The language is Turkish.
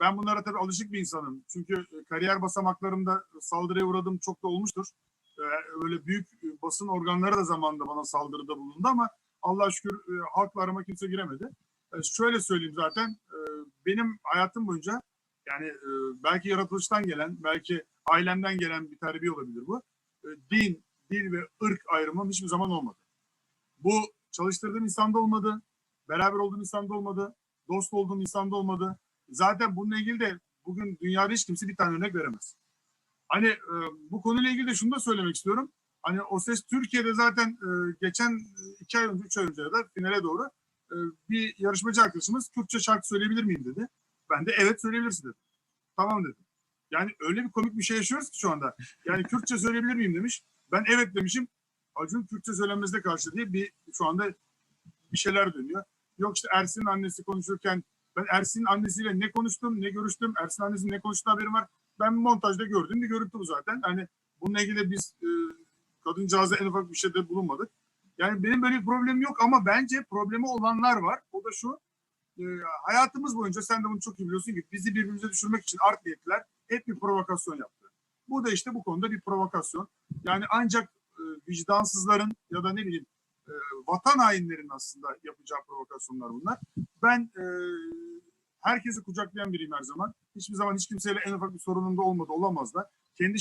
ben bunlara tabii alışık bir insanım. Çünkü e, kariyer basamaklarımda saldırıya uğradığım çok da olmuştur. Ee, Öyle büyük e, basın organları da zamanında bana saldırıda bulundu ama Allah şükür e, halkla arama kimse giremedi. E, Şöyle söyleyeyim zaten e, benim hayatım boyunca yani e, belki yaratılıştan gelen, belki ailemden gelen bir terbiye olabilir bu. E, Din, dil ve ırk ayrımım hiçbir zaman olmadı. Bu çalıştırdığım insanda olmadı, beraber olduğum insanda olmadı, dost olduğum insanda olmadı. Zaten bununla ilgili de bugün dünyada hiç kimse bir tane örnek veremez. Hani e, bu konuyla ilgili de şunu da söylemek istiyorum. Hani o ses Türkiye'de zaten e, geçen e, iki ay önce, üç ay önce ya da finale doğru e, bir yarışmacı arkadaşımız Türkçe şarkı söyleyebilir miyim dedi. Ben de evet söyleyebilirsin dedim. Tamam dedim. Yani öyle bir komik bir şey yaşıyoruz ki şu anda. Yani Kürtçe söyleyebilir miyim demiş. Ben evet demişim. Acun Kürtçe söylenmesine karşı diye bir şu anda bir şeyler dönüyor. Yok işte Ersin'in annesi konuşurken ben Ersin'in annesiyle ne konuştum ne görüştüm. Ersin annesinin ne konuştuğu haberim var. Ben montajda gördüğüm bir görüntü bu zaten. Hani bununla ilgili biz e, kadıncağıza en ufak bir şeyde bulunmadık. Yani benim böyle bir problemim yok ama bence problemi olanlar var. O da şu. e, hayatımız boyunca sen de bunu çok iyi biliyorsun ki bizi birbirimize düşürmek için art niyetler hep bir provokasyon yaptı. Bu da işte bu konuda bir provokasyon. Yani ancak e, vicdansızların ya da ne bileyim e, vatan hainlerin aslında yapacağı provokasyonlar bunlar. Ben e, herkesi kucaklayan biriyim her zaman. Hiçbir zaman hiç kimseyle en ufak bir sorunum da olmadı, olamaz da. Kendi